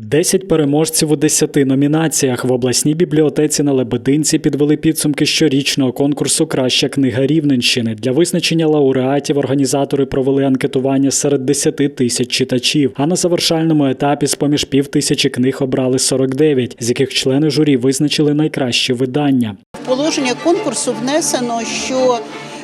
Десять переможців у десяти номінаціях в обласній бібліотеці на Лебединці підвели підсумки щорічного конкурсу Краща книга Рівненщини. Для визначення лауреатів організатори провели анкетування серед 10 тисяч читачів. А на завершальному етапі з поміж пів тисячі книг обрали 49, з яких члени журі визначили найкращі видання. В положення конкурсу внесено, що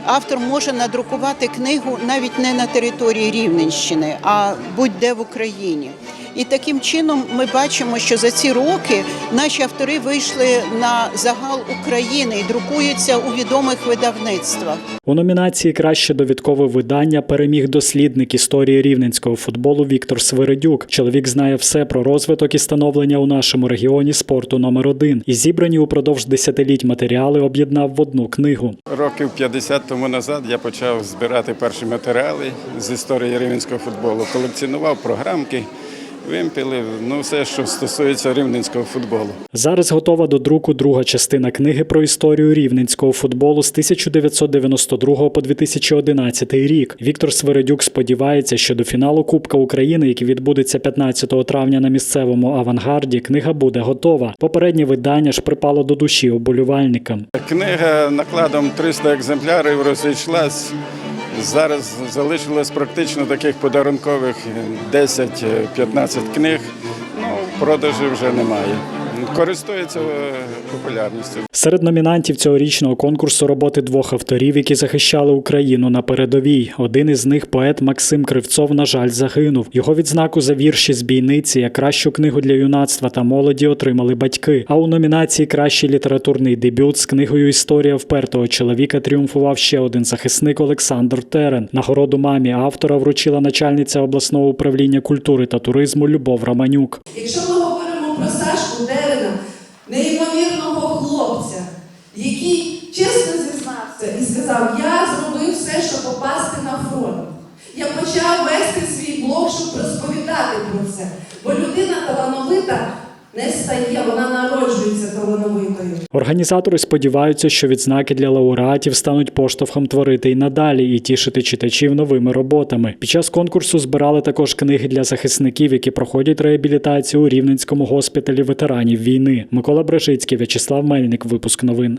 автор може надрукувати книгу навіть не на території Рівненщини, а будь-де в Україні. І таким чином ми бачимо, що за ці роки наші автори вийшли на загал України і друкуються у відомих видавництвах. У номінації Краще довідкове видання переміг дослідник історії рівненського футболу Віктор Свиридюк. Чоловік знає все про розвиток і становлення у нашому регіоні спорту номер один і зібрані упродовж десятиліть матеріали об'єднав в одну книгу. Років 50 тому назад я почав збирати перші матеріали з історії рівненського футболу. Колекціонував програмки, вимпіли, ну все, що стосується рівненського футболу. Зараз готова до друку друга частина книги про історію рівненського футболу з 1992 по 2011 рік. Віктор Свиридюк сподівається, що до фіналу Кубка України, який відбудеться 15 травня на місцевому авангарді, книга буде готова. Попереднє видання ж припало до душі оболівальникам. Книга накладом 300 екземплярів розійшлась. Зараз залишилось практично таких подарункових 10-15 книг. Ну, продажі вже немає. Користується е, популярністю. Серед номінантів цьогорічного конкурсу роботи двох авторів, які захищали Україну на передовій. Один із них поет Максим Кривцов, на жаль, загинув. Його відзнаку за вірші з бійниці, як кращу книгу для юнацтва та молоді отримали батьки. А у номінації Кращий літературний дебют з книгою Історія впертого чоловіка тріумфував ще один захисник Олександр Терен. Нагороду мамі автора вручила начальниця обласного управління культури та туризму Любов Романюк. Якщо говоримо про Сашку Дерена, неймовірного хлопця, який чесно зізнався і сказав, я зробив все, щоб попасти на фронт. Я почав вести свій блог, щоб розповідати про це. Бо людина талановита не стає, вона народжується талановитою. Організатори сподіваються, що відзнаки для лауреатів стануть поштовхом творити і надалі і тішити читачів новими роботами. Під час конкурсу збирали також книги для захисників, які проходять реабілітацію у Рівненському госпіталі ветеранів війни. Микола Брежицький, В'ячеслав Мельник. Випуск новин.